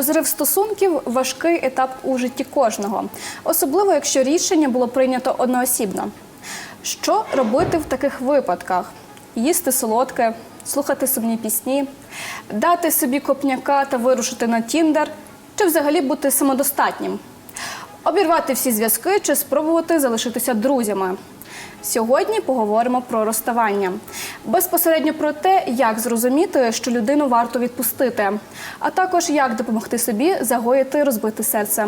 Розрив стосунків важкий етап у житті кожного, особливо якщо рішення було прийнято одноосібно. Що робити в таких випадках? Їсти солодке, слухати сумні пісні, дати собі копняка та вирушити на Тіндер, чи взагалі бути самодостатнім, обірвати всі зв'язки чи спробувати залишитися друзями. Сьогодні поговоримо про розставання. Безпосередньо про те, як зрозуміти, що людину варто відпустити, а також як допомогти собі загоїти розбите серце.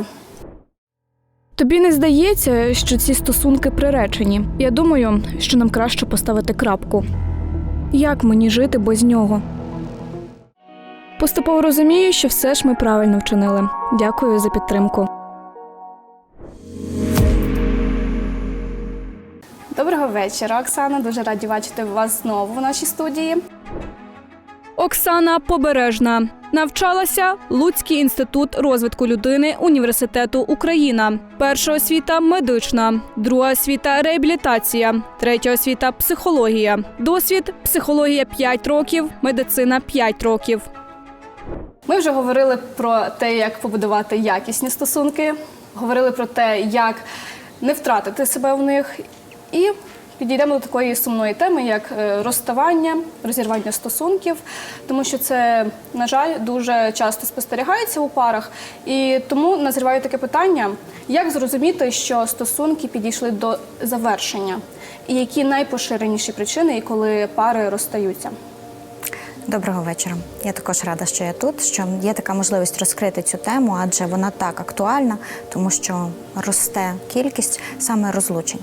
Тобі не здається, що ці стосунки приречені. Я думаю, що нам краще поставити крапку. Як мені жити без нього? Поступово розумію, що все ж ми правильно вчинили. Дякую за підтримку. Вечора, Оксана. Дуже раді бачити вас знову в нашій студії. Оксана Побережна навчалася Луцький інститут розвитку людини університету Україна. Перша освіта медична, друга освіта реабілітація, третя освіта психологія. Досвід психологія 5 років, медицина 5 років. Ми вже говорили про те, як побудувати якісні стосунки, говорили про те, як не втратити себе в них, і підійдемо до такої сумної теми, як е, розставання, розірвання стосунків, тому що це, на жаль, дуже часто спостерігається у парах. І тому назріваю таке питання: як зрозуміти, що стосунки підійшли до завершення, і які найпоширеніші причини, і коли пари розстаються? Доброго вечора. Я також рада, що я тут, що є така можливість розкрити цю тему, адже вона так актуальна, тому що росте кількість саме розлучень.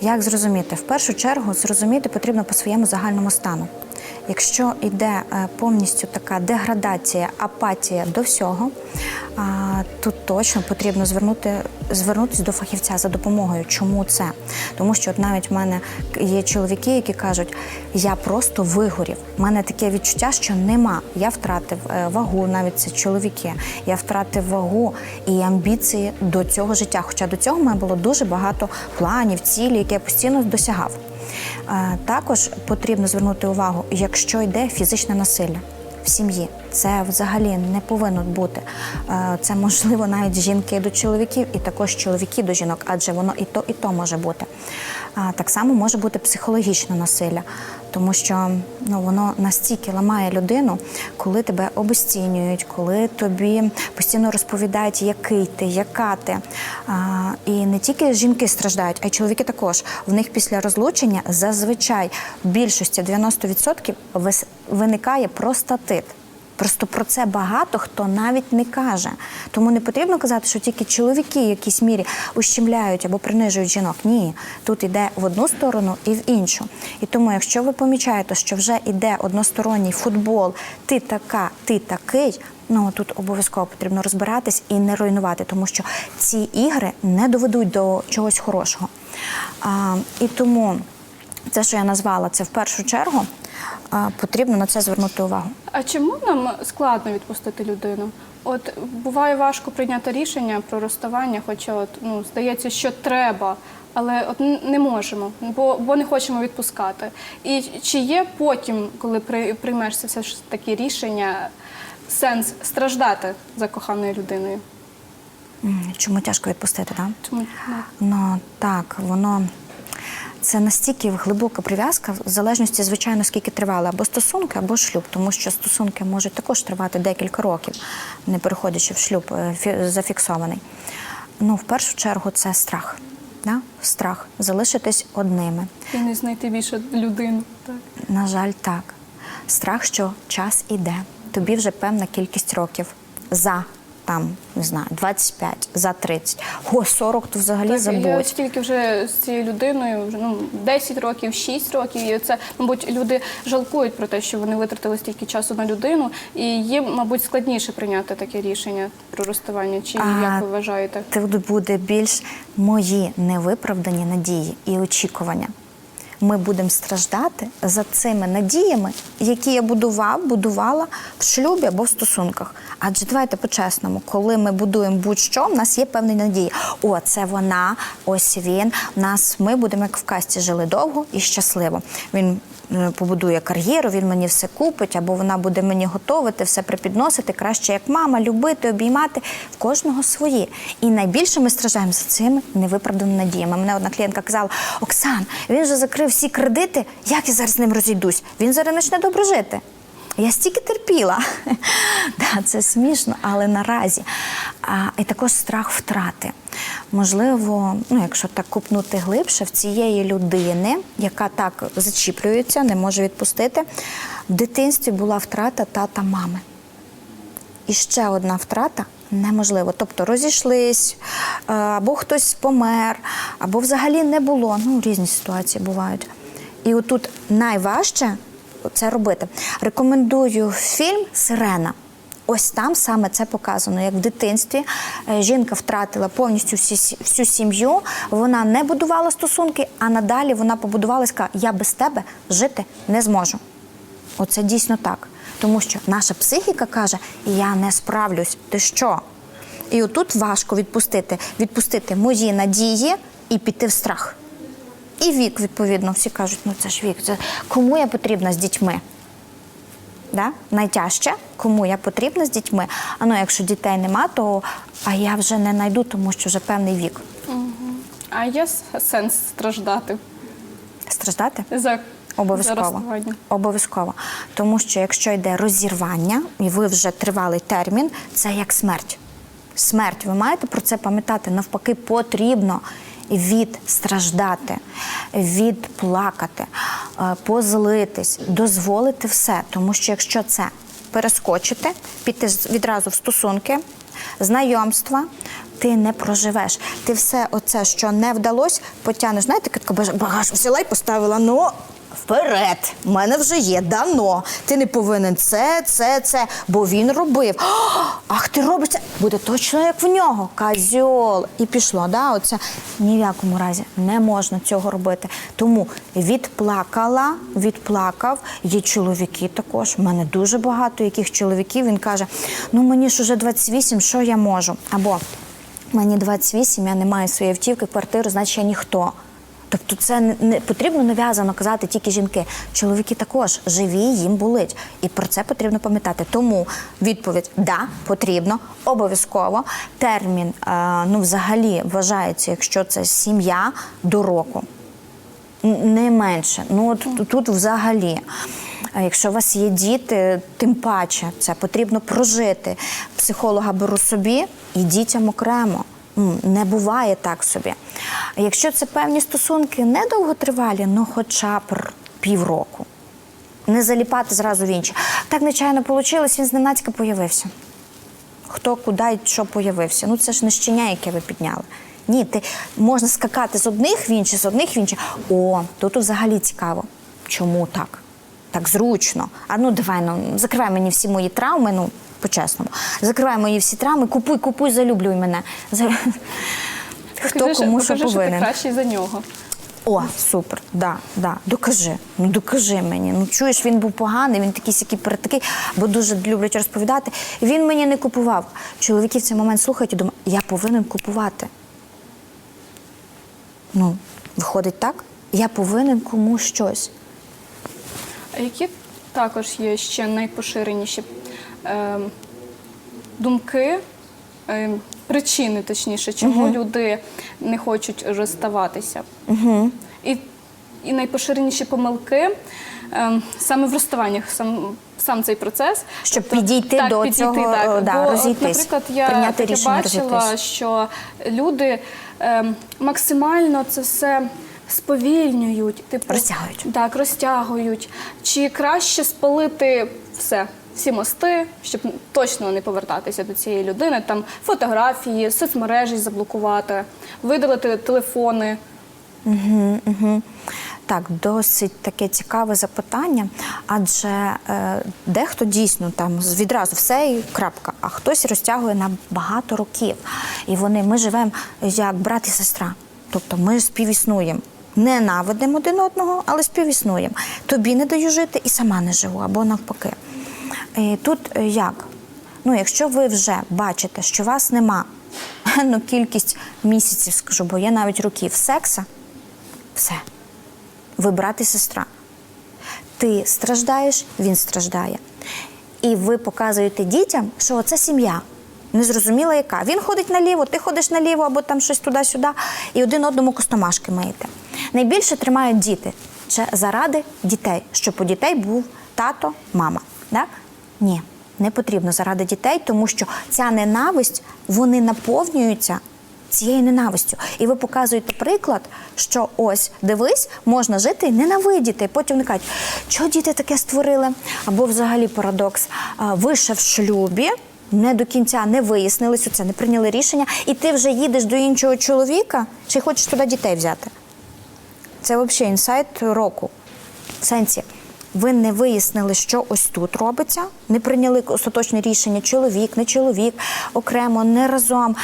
Як зрозуміти? В першу чергу зрозуміти потрібно по своєму загальному стану. Якщо йде е, повністю така деградація, апатія до всього, тут точно потрібно звернути, звернутися до фахівця за допомогою. Чому це? Тому що от навіть в мене є чоловіки, які кажуть, я просто вигорів. У мене таке відчуття, що нема. Я втратив е, вагу, навіть це чоловіки. Я втратив вагу і амбіції до цього життя. Хоча до цього в мене було дуже багато планів, цілі, які я постійно досягав. Також потрібно звернути увагу, якщо йде фізичне насилля в сім'ї, це взагалі не повинно бути. Це можливо навіть жінки до чоловіків, і також чоловіки до жінок, адже воно і то, і то може бути. А Так само може бути психологічне насилля, тому що ну воно настільки ламає людину, коли тебе обесцінюють, коли тобі постійно розповідають, який ти, яка ти. А, І не тільки жінки страждають, а й чоловіки також. В них після розлучення зазвичай в більшості 90% вис- виникає простатит. Просто про це багато хто навіть не каже. Тому не потрібно казати, що тільки чоловіки в якійсь мірі ущемляють або принижують жінок. Ні, тут йде в одну сторону і в іншу. І тому, якщо ви помічаєте, що вже йде односторонній футбол, ти така, ти такий. Ну тут обов'язково потрібно розбиратись і не руйнувати, тому що ці ігри не доведуть до чогось хорошого. А, і тому це, що я назвала, це в першу чергу потрібно на це звернути увагу. А чому нам складно відпустити людину? От буває важко прийняти рішення про розставання, хоча от ну здається, що треба, але от не можемо, бо, бо не хочемо відпускати. І чи є потім, коли при, приймеш це все ж таки рішення, сенс страждати за коханою людиною? Чому тяжко відпустити, так? Чому Ну так, воно це настільки глибока прив'язка, в залежності, звичайно, скільки тривали або стосунки, або шлюб, тому що стосунки можуть також тривати декілька років, не переходячи в шлюб е, фі- зафіксований. Ну, в першу чергу, це страх. Да? Страх залишитись одними. і не знайти більше людину? Так. На жаль, так. Страх, що час іде. Тобі вже певна кількість років за там, не знаю, 25, за 30. О, 40 то взагалі Так, забудь. Я стільки вже з цією людиною, вже ну 10 років, 6 років. І це, мабуть, люди жалкують про те, що вони витратили стільки часу на людину, і їм, мабуть, складніше прийняти таке рішення про розставання. Чи А, як ви вважаєте? Тут буде більш мої невиправдані надії і очікування. Ми будемо страждати за цими надіями, які я будував, будувала в шлюбі або в стосунках. Адже давайте по-чесному, коли ми будуємо будь-що, в нас є певні надії. О, це вона, ось він. Нас ми будемо як в касті жили довго і щасливо. Він побудує кар'єру, він мені все купить, або вона буде мені готувати, все припідносити, краще як мама, любити, обіймати. В кожного свої. І найбільше ми страждаємо за цими невиправданими надіями. Мене одна клієнтка казала: Оксан, він вже закрив всі кредити, як я зараз з ним розійдусь? Він зараз почне добре жити. Я стільки терпіла. да, це смішно, але наразі. А, і також страх втрати. Можливо, ну, якщо так купнути глибше, в цієї людини, яка так зачіплюється, не може відпустити, в дитинстві була втрата тата мами. І ще одна втрата неможливо. Тобто розійшлись, е, або хтось помер, або взагалі не було. Ну, різні ситуації бувають. І отут найважче це робити. Рекомендую фільм Сирена. Ось там саме це показано, як в дитинстві е, жінка втратила повністю всі, всю сім'ю, вона не будувала стосунки, а надалі вона побудувала і сказала, я без тебе жити не зможу. Оце дійсно так. Тому що наша психіка каже, я не справлюсь. Ти що? І отут важко відпустити, відпустити мої надії і піти в страх. І вік, відповідно, всі кажуть, ну це ж вік, це кому я потрібна з дітьми? Да? Найтяжче, кому я потрібна з дітьми. А ну, якщо дітей нема, то а я вже не знайду, тому що вже певний вік. А є сенс страждати Страждати? за, Обов'язково. Обов'язково. Тому що якщо йде розірвання, і ви вже тривалий термін, це як смерть. Смерть, ви маєте про це пам'ятати. Навпаки, потрібно відстраждати, відплакати, плакати, позлитись, дозволити все. Тому що якщо це перескочити, піти відразу в стосунки, знайомства. Ти не проживеш. Ти все оце, що не вдалося, потягнеш. Знаєте, багаж взяла і поставила. Ну, вперед, в мене вже є, дано. Ти не повинен це, це, це, бо він робив. «О, Ах, ти робиш це, буде точно як в нього. Козьол. І пішло. Да? Оце ні в якому разі не можна цього робити. Тому відплакала, відплакав. Є чоловіки також. У мене дуже багато яких чоловіків. Він каже: ну мені ж уже 28, що я можу? Або мені 28, я не маю своєї автівки, квартири, значить я ніхто. Тобто це не- потрібно нав'язано казати тільки жінки. Чоловіки також живі, їм болить. І про це потрібно пам'ятати. Тому відповідь да, потрібно, обов'язково. Термін е, ну, взагалі вважається, якщо це сім'я до року. Не менше. Ну от тут взагалі. Якщо у вас є діти, тим паче це потрібно прожити. Психолога беру собі і дітям окремо. Не буває так собі. Якщо це певні стосунки недовготривалі, ну хоча б півроку. Не заліпати зразу в інші. Так нечайно вийшло, він зненацька появився. Хто куди і що появився. Ну це ж не щеня, яке ви підняли. Ні, ти можна скакати з одних в інші, з одних в інші. О, тут взагалі цікаво. Чому так? Так зручно. А ну давай, ну закривай мені всі мої травми, ну по-чесному. Закривай мої всі травми, купуй, купуй, залюблюй мене. Хто Покажи, що- кому що покажи, що ти кращий за нього. О, супер, да, да. Докажи. Ну докажи мені. Ну чуєш, він був поганий, він такий сякий перед такий, бо дуже люблять розповідати. Він мені не купував. Чоловіки в цей момент слухають і думають, я повинен купувати. Ну, виходить так, я повинен комусь щось. А які також є ще найпоширеніші думки, е, причини, точніше, чому люди не хочуть розставатися? Угу. І, і найпоширеніші помилки е, саме в розставаннях, сам, сам цей процес. Щоб підійти так, до підійти, цього, так. е, да, Бо, розійтись, Наприклад, я прийняти рішення бачила, розійтись. що люди е, максимально це все сповільнюють, типу Розтягують. так, розтягують. Чи краще спалити все, всі мости, щоб точно не повертатися до цієї людини, там фотографії, соцмережі заблокувати, видалити телефони. Угу, угу. Так, досить таке цікаве запитання, адже е, дехто дійсно там відразу все і крапка, а хтось розтягує на багато років. І вони ми живемо як брат і сестра. Тобто ми співіснуємо. Ненавидимо один одного, але співіснуємо. Тобі не даю жити і сама не живу, або навпаки. І тут е, як? Ну, якщо ви вже бачите, що вас нема ну, кількість місяців, скажу, бо є навіть років секса, все. Ви брат і сестра. ти страждаєш, він страждає. І ви показуєте дітям, що це сім'я. Незрозуміла яка. Він ходить наліво, ти ходиш наліво, або там щось туди-сюди, і один одному костомашки миєте. Найбільше тримають діти Це заради дітей, щоб у дітей був тато, мама. Да? Ні, не потрібно заради дітей, тому що ця ненависть вони наповнюються цією ненавистю. І ви показуєте приклад, що ось дивись, можна жити і ненавидіти. Потім вони кажуть, що діти таке створили? Або взагалі парадокс. Ви ще в шлюбі. Не до кінця не вияснилось, це не прийняли рішення, і ти вже їдеш до іншого чоловіка, чи хочеш туди дітей взяти? Це взагалі інсайт року. В сенсі, ви не вияснили, що ось тут робиться, не прийняли остаточне рішення чоловік, не чоловік, окремо, не разом.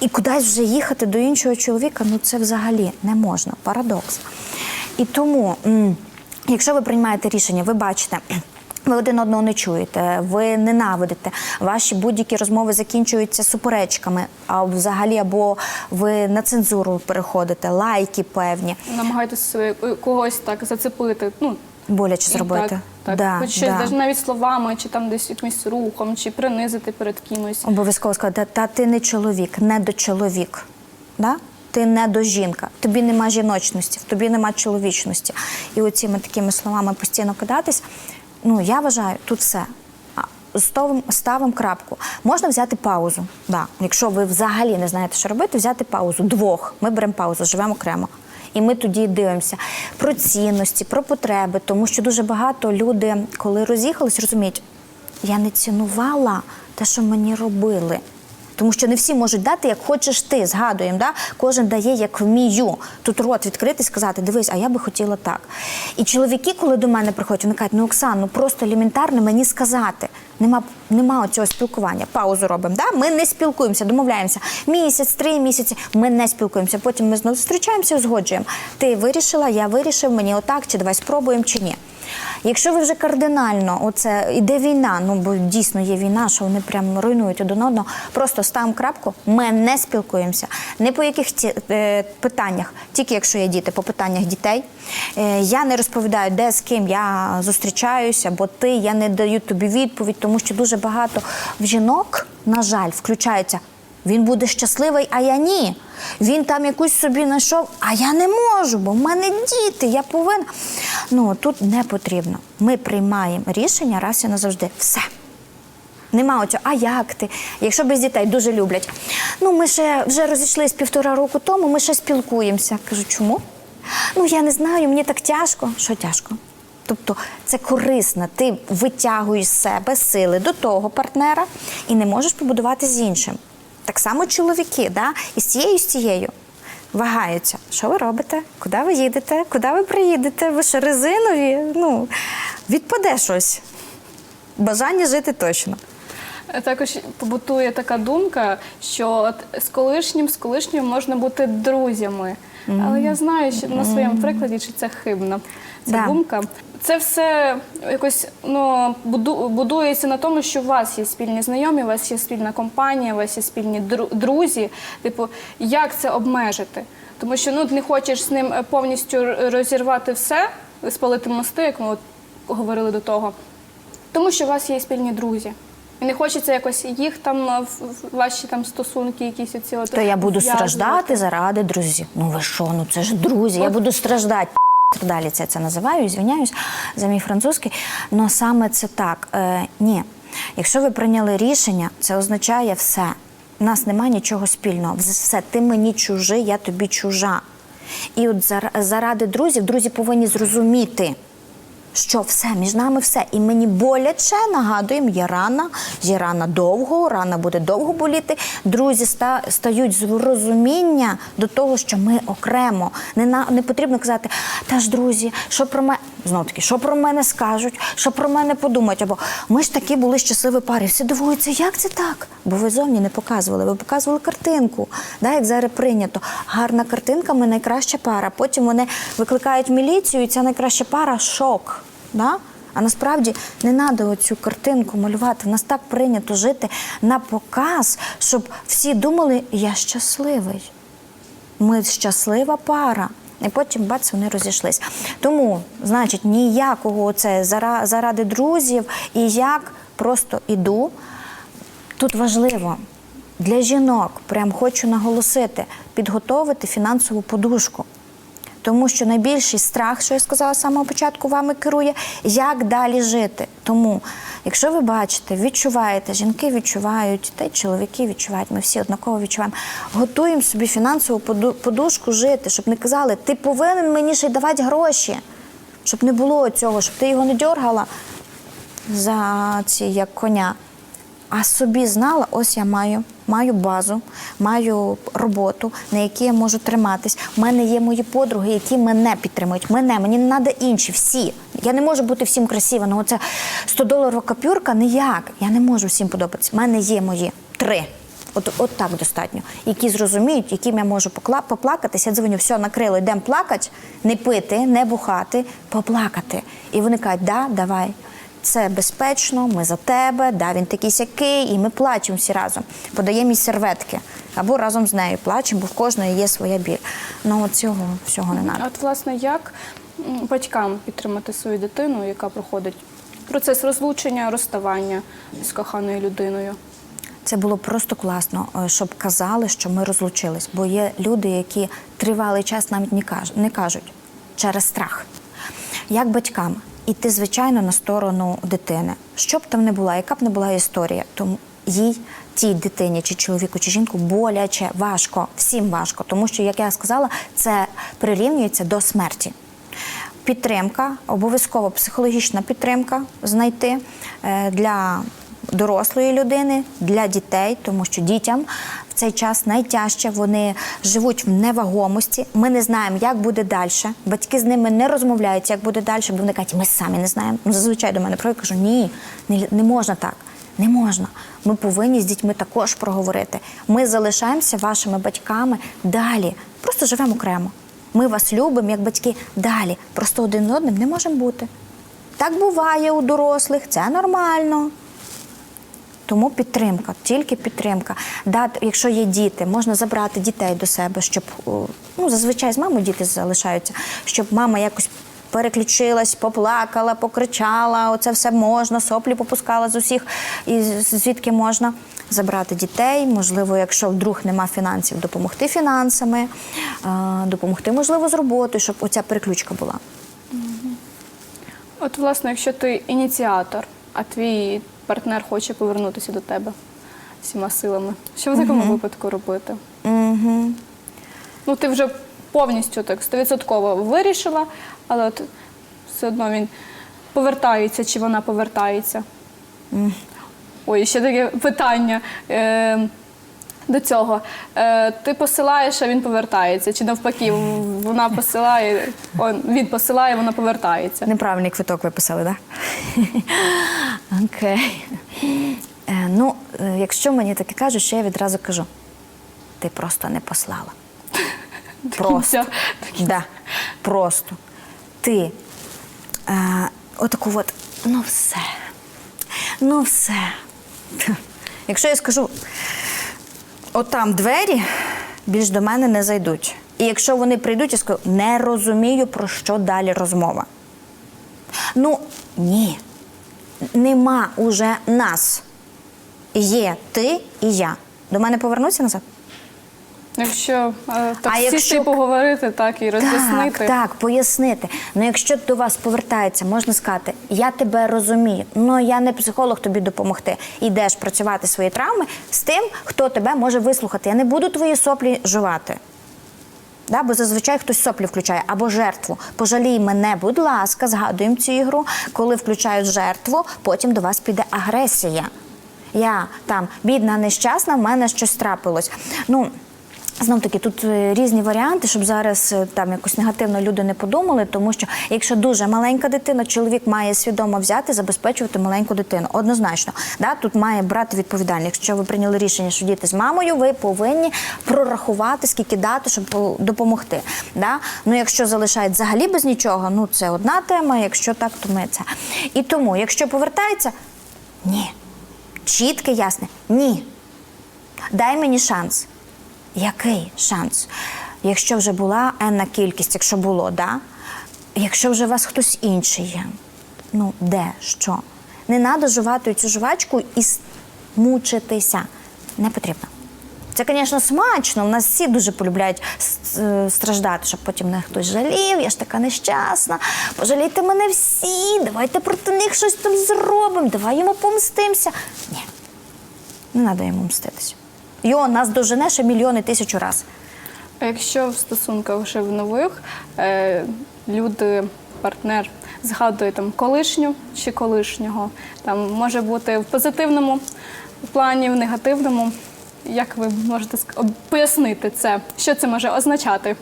І кудись вже їхати до іншого чоловіка, ну це взагалі не можна. Парадокс. І тому, якщо ви приймаєте рішення, ви бачите. Ви один одного не чуєте, ви ненавидите. Ваші будь-які розмови закінчуються суперечками, а взагалі або ви на цензуру переходите, лайки певні, Намагайтесь е, когось так зацепити. Ну, боляче і зробити. Так, так. Да, Хоч щось да. навіть навіть словами, чи там десь якимось рухом, чи принизити перед кимось. Обов'язково сказати, та ти не чоловік, не до чоловік. Да? Ти не до жінка, тобі нема жіночності, в тобі нема чоловічності. І оціми такими словами постійно кидатись. Ну, я вважаю, тут все. А, Ставимо, ставимо крапку. Можна взяти паузу. Да. Якщо ви взагалі не знаєте, що робити, взяти паузу. Двох. Ми беремо паузу, живемо окремо. І ми тоді дивимося про цінності, про потреби, тому що дуже багато люди, коли роз'їхались, розуміють, я не цінувала те, що мені робили. Тому що не всі можуть дати, як хочеш ти, згадуємо, да? кожен дає, як вмію. Тут рот відкрити і сказати, дивись, а я би хотіла так. І чоловіки, коли до мене приходять, вони кажуть, ну Оксан, ну просто елементарно мені сказати. Нема, нема цього спілкування. Паузу робимо. Да? Ми не спілкуємося, домовляємося. Місяць, три місяці. Ми не спілкуємося. Потім ми знову зустрічаємося, узгоджуємо. Ти вирішила, я вирішив, мені отак, чи давай спробуємо, чи ні. Якщо ви вже кардинально, оце іде війна, ну бо дійсно є війна, що вони прям руйнують один одного, просто ставимо крапку, ми не спілкуємося. Не по яких ті, е, питаннях, тільки якщо є діти, по питаннях дітей. Е, я не розповідаю, де з ким я зустрічаюся, бо ти, я не даю тобі відповідь, тому що дуже багато в жінок, на жаль, включаються. Він буде щасливий, а я ні. Він там якусь собі знайшов, а я не можу, бо в мене діти, я повинна. Ну тут не потрібно. Ми приймаємо рішення раз і назавжди. Все. Нема оцього, а як ти? Якщо без дітей дуже люблять. Ну, ми ще вже розійшлись півтора року тому, ми ще спілкуємося. Кажу, чому? Ну, я не знаю, мені так тяжко. Що тяжко? Тобто це корисно, ти витягуєш з себе сили до того партнера і не можеш побудувати з іншим. Так само чоловіки, да? і з цією, і з цією вагаються. Що ви робите? Куди ви їдете? Куди ви приїдете? Ви що резинові? Ну, відпаде щось. Бажання жити точно. Також побутує така думка, що от з колишнім, з колишнім можна бути друзями. Але я знаю, що на своєму прикладі, чи це хибна ця Да. думка. Це все якось ну, будується на тому, що у вас є спільні знайомі, у вас є спільна компанія, у вас є спільні друзі. Типу, як це обмежити? Тому що ну, не хочеш з ним повністю розірвати все, спалити мости, як ми от говорили до того. Тому що у вас є спільні друзі. І не хочеться якось їх там в ваші там стосунки, якісь оці от То я буду страждати заради друзів. Ну ви що, ну це ж друзі, я буду страждати. Далі це, це називаю, звиняюсь за мій французький. Ну саме це так. Е, ні. Якщо ви прийняли рішення, це означає все. У нас немає нічого спільного. Все, ти мені чужий, я тобі чужа. І от зар- заради друзів, друзі повинні зрозуміти, що все, між нами все. І мені боляче нагадуємо, є рана, є рана довго, рана буде довго боліти. Друзі ста- стають з розуміння до того, що ми окремо. Не, на, не потрібно казати, та ж друзі, що про мене знов таки, що про мене скажуть, що про мене подумають. Або ми ж такі були щасливі пари. Всі дивуються, як це так? Бо ви зовні не показували, ви показували картинку. Да, як зараз прийнято. Гарна картинка, ми найкраща пара. Потім вони викликають міліцію, і ця найкраща пара шок. Да? А насправді не треба цю картинку малювати. В нас так прийнято жити на показ, щоб всі думали, я щасливий. Ми щаслива пара. І потім бац, вони розійшлись. Тому, значить, ніякого це зара- заради друзів і як просто іду. Тут важливо для жінок, прям хочу наголосити, підготовити фінансову подушку. Тому що найбільший страх, що я сказала з самого початку, вами керує, як далі жити. Тому, якщо ви бачите, відчуваєте, жінки відчувають, та й чоловіки відчувають, ми всі однаково відчуваємо. Готуємо собі фінансову подушку жити, щоб не казали, ти повинен мені ще й давати гроші, щоб не було цього, щоб ти його не дергала за ці як коня. А собі знала, ось я маю, маю базу, маю роботу, на якій я можу триматись. У мене є мої подруги, які мене підтримують. Мене, мені не треба інші, всі. Я не можу бути всім красива. Ну, оце 100 доларова копюрка ніяк. Я не можу всім подобатися. У мене є мої три. От, от так достатньо. Які зрозуміють, яким я можу покла- поплакатися. Я дзвоню, все, накрило, йдемо плакати, не пити, не бухати, поплакати. І вони кажуть, да, давай. Це безпечно, ми за тебе, да, він такий сякий, і ми плачемо всі разом. Подаємо їй серветки. Або разом з нею плачемо, бо в кожної є своя біль. Ну от цього всього не треба. От, власне, як батькам підтримати свою дитину, яка проходить процес розлучення, розставання з коханою людиною? Це було просто класно, е, щоб казали, що ми розлучились. Бо є люди, які тривалий час навіть не кажуть, не кажуть через страх. Як батькам іти, звичайно, на сторону дитини, що б там не була, яка б не була історія, тому їй, тій дитині, чи чоловіку, чи жінку боляче, важко, всім важко, тому що, як я сказала, це прирівнюється до смерті. Підтримка, обов'язково психологічна підтримка знайти е, для дорослої людини, для дітей, тому що дітям в цей час найтяжче, вони живуть в невагомості. Ми не знаємо, як буде далі. Батьки з ними не розмовляють, як буде далі, бо вони кажуть, ми самі не знаємо. Ну, зазвичай до мене приходять, кажу, ні, не, не можна так. Не можна. Ми повинні з дітьми також проговорити. Ми залишаємося вашими батьками далі. Просто живемо окремо. Ми вас любимо як батьки далі. Просто один одним не можемо бути. Так буває у дорослих, це нормально. Тому підтримка, тільки підтримка. Дати, якщо є діти, можна забрати дітей до себе, щоб ну, зазвичай з мамою діти залишаються, щоб мама якось переключилась, поплакала, покричала. Оце все можна, соплі попускала з усіх, і звідки можна забрати дітей. Можливо, якщо вдруг нема фінансів, допомогти фінансами, е, допомогти, можливо, з роботою, щоб оця переключка була. От, власне, якщо ти ініціатор, а твій партнер хоче повернутися до тебе всіма силами, що в такому випадку робити? Угу. Ну, ти вже повністю так стовідсотково вирішила, але от все одно він повертається чи вона повертається. Ой, ще таке питання е, до цього. Е, ти посилаєш, а він повертається. Чи навпаки, вона посилає, він посилає, вона повертається. Неправильний квиток ви писали, так? Окей. Е, ну, е, якщо мені таке кажуть, що я відразу кажу: ти просто не послала. Просто. Да, просто. Ти е, отаку от, ну все. Ну все. Якщо я скажу, отам двері більш до мене не зайдуть. І якщо вони прийдуть, я скажу, не розумію, про що далі розмова. Ну, ні. Нема уже нас. Є ти і я. До мене повернуться назад? Якщо е, так А сісти якщо- поговорити, так і роз'яснити. Так, так, пояснити. Ну, якщо до вас повертається, можна сказати, я тебе розумію, але я не психолог тобі допомогти. Йдеш працювати свої травми з тим, хто тебе може вислухати. Я не буду твої соплі жувати. Да, бо зазвичай хтось соплі включає або жертву. Пожалій мене, будь ласка, згадуємо цю ігру. Коли включають жертву, потім до вас піде агресія. Я там бідна, нещасна, в мене щось трапилось. Ну, Знов таки, тут е, різні варіанти, щоб зараз е, там якось негативно люди не подумали, тому що якщо дуже маленька дитина, чоловік має свідомо взяти, забезпечувати маленьку дитину. Однозначно, да, тут має брати відповідальність. Якщо ви прийняли рішення, що діти з мамою, ви повинні прорахувати, скільки дати, щоб допомогти. Да? Ну, якщо залишають взагалі без нічого, ну це одна тема. Якщо так, то ми це. І тому, якщо повертається, ні. Чітке, ясне, ні. Дай мені шанс. Який шанс? якщо вже була енна кількість, якщо було, да? якщо вже у вас хтось інший є, ну де, що? Не треба жувати цю жвачку і мучитися. Не потрібно. Це, звісно, смачно. У нас всі дуже полюбляють е, страждати, щоб потім не хтось жалів. Я ж така нещасна. Пожалійте мене всі, давайте проти них щось там зробимо, давай йому помстимося. Ні, не треба йому мститися. Його нас дожене ще мільйони тисячу разів. А якщо в стосунках вже в нових е, люди, партнер згадує там колишню чи колишнього, там може бути в позитивному плані, в негативному. Як ви можете пояснити це? Що це може означати?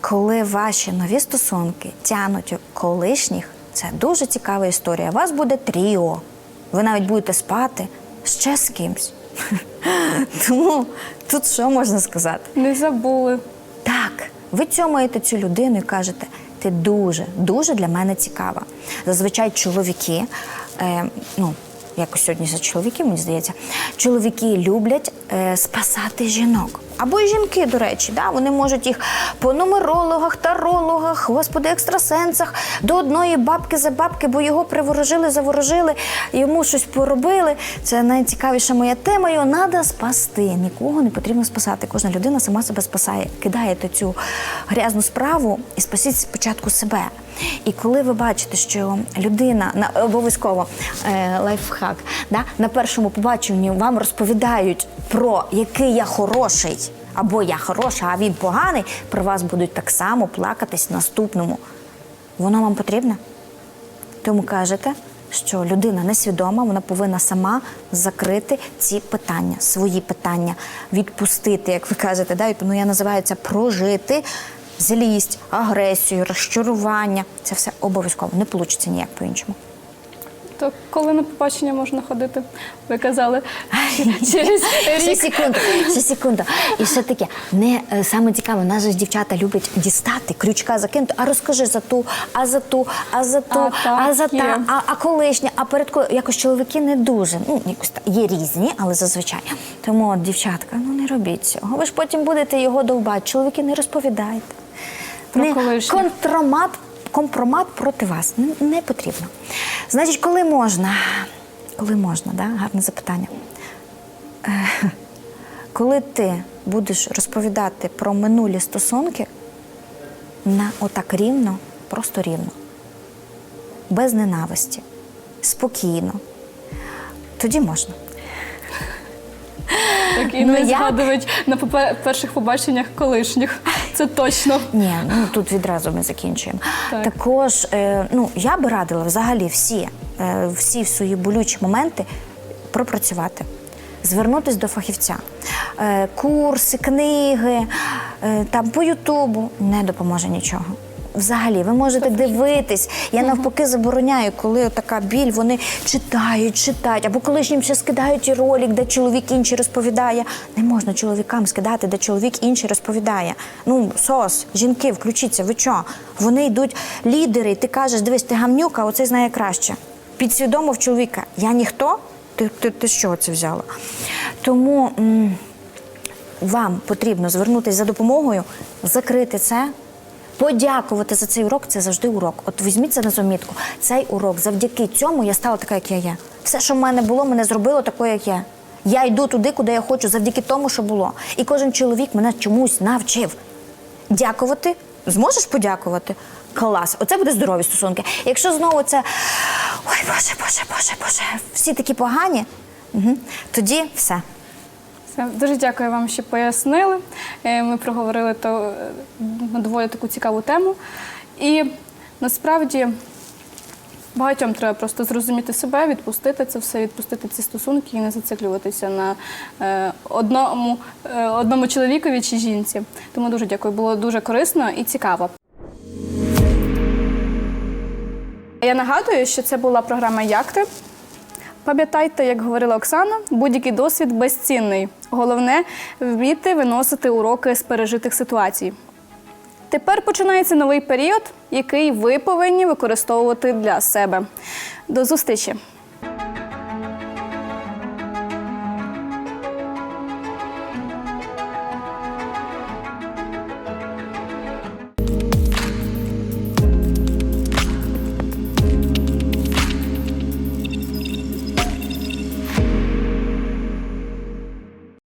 Коли ваші нові стосунки тянуть колишніх, це дуже цікава історія. У вас буде тріо. Ви навіть будете спати ще з кимсь. Тому тут що можна сказати? Не забули. Так, ви цьомаєте цю людину і кажете, ти дуже, дуже для мене цікава. Зазвичай чоловіки, е, ну, якось сьогодні за чоловіки, мені здається, чоловіки люблять е, спасати жінок. Або й жінки, до речі, да? вони можуть їх по нумерологах, тарологах, господи, екстрасенсах, до одної бабки за бабки, бо його приворожили, заворожили, йому щось поробили. Це найцікавіша моя тема. Його треба спасти. Нікого не потрібно спасати. Кожна людина сама себе спасає. Кидаєте цю грязну справу і спасіть спочатку себе. І коли ви бачите, що людина на обов'язково е, лайфхак, да, на першому побаченні вам розповідають про який я хороший, або я хороша, а він поганий, про вас будуть так само плакатись наступному. Воно вам потрібне? Тому кажете, що людина несвідома, вона повинна сама закрити ці питання, свої питання, відпустити, як ви кажете, да? ну я називаю це прожити злість, агресію, розчарування. Це все обов'язково не вийде ніяк по-іншому. То коли на побачення можна ходити? Ви казали через Ще рік. секунду, ще секунду. І все таке, не е, саме цікаве, нас же ж дівчата люблять дістати, крючка закинути, а розкажи за ту, а за ту, а за ту, А, а, так, за є. та, а, а колишня, а перед ко- якось чоловіки не дуже. Ну, якось так, є різні, але зазвичай. Тому, от, дівчатка, ну не робіть цього. Ви ж потім будете його довбати. Чоловіки не розповідайте. Про не, колишніх. контромат, компромат проти вас не, потрібно. Значить, коли можна? Коли можна, да? гарне запитання. Коли ти будеш розповідати про минулі стосунки на отак рівно, просто рівно, без ненависті, спокійно, тоді можна. Так, і Ну, не як? згадують на перших побаченнях колишніх. Це точно. Ні, ну тут відразу ми закінчуємо. Так. Також, е, ну я би радила взагалі всі, е, всі свої болючі моменти пропрацювати. Звернутися до фахівця. Е, курси, книги, е, там по Ютубу не допоможе нічого. Взагалі, ви можете дивитись. Я навпаки забороняю, коли така біль, вони читають, читають, або колишнім ще скидають ролик, де чоловік інший розповідає. Не можна чоловікам скидати, де чоловік інший розповідає. Ну, сос, жінки, включіться, ви що? Вони йдуть лідери, і ти кажеш, дивись, ти гамнюк, а оцей знає краще. Підсвідомо в чоловіка. Я ніхто? Ти, ти, ти з чого це взяла? Тому. м, вам потрібно звернутися за допомогою, закрити це, подякувати за цей урок це завжди урок. От візьміть це на замітку. Цей урок, завдяки цьому я стала така, як я є. Все, що в мене було, мене зробило такою, як я. Я йду туди, куди я хочу, завдяки тому, що було. І кожен чоловік мене чомусь навчив. Дякувати. Зможеш подякувати? Клас, оце буде здорові стосунки. Якщо знову це ой, Боже, Боже, Боже, Боже, всі такі погані, угу. тоді все. Все. Дуже дякую вам, що пояснили. Е, Ми проговорили то е, доволі таку цікаву тему. І насправді багатьом треба просто зрозуміти себе, відпустити це все, відпустити ці стосунки і не зациклюватися на е, одному, одному чоловікові чи жінці. Тому дуже дякую, було дуже корисно і цікаво. Я нагадую, що це була програма Як ти? Пам'ятайте, як говорила Оксана, будь-який досвід безцінний. Головне вміти виносити уроки з пережитих ситуацій. Тепер починається новий період, який ви повинні використовувати для себе. До зустрічі!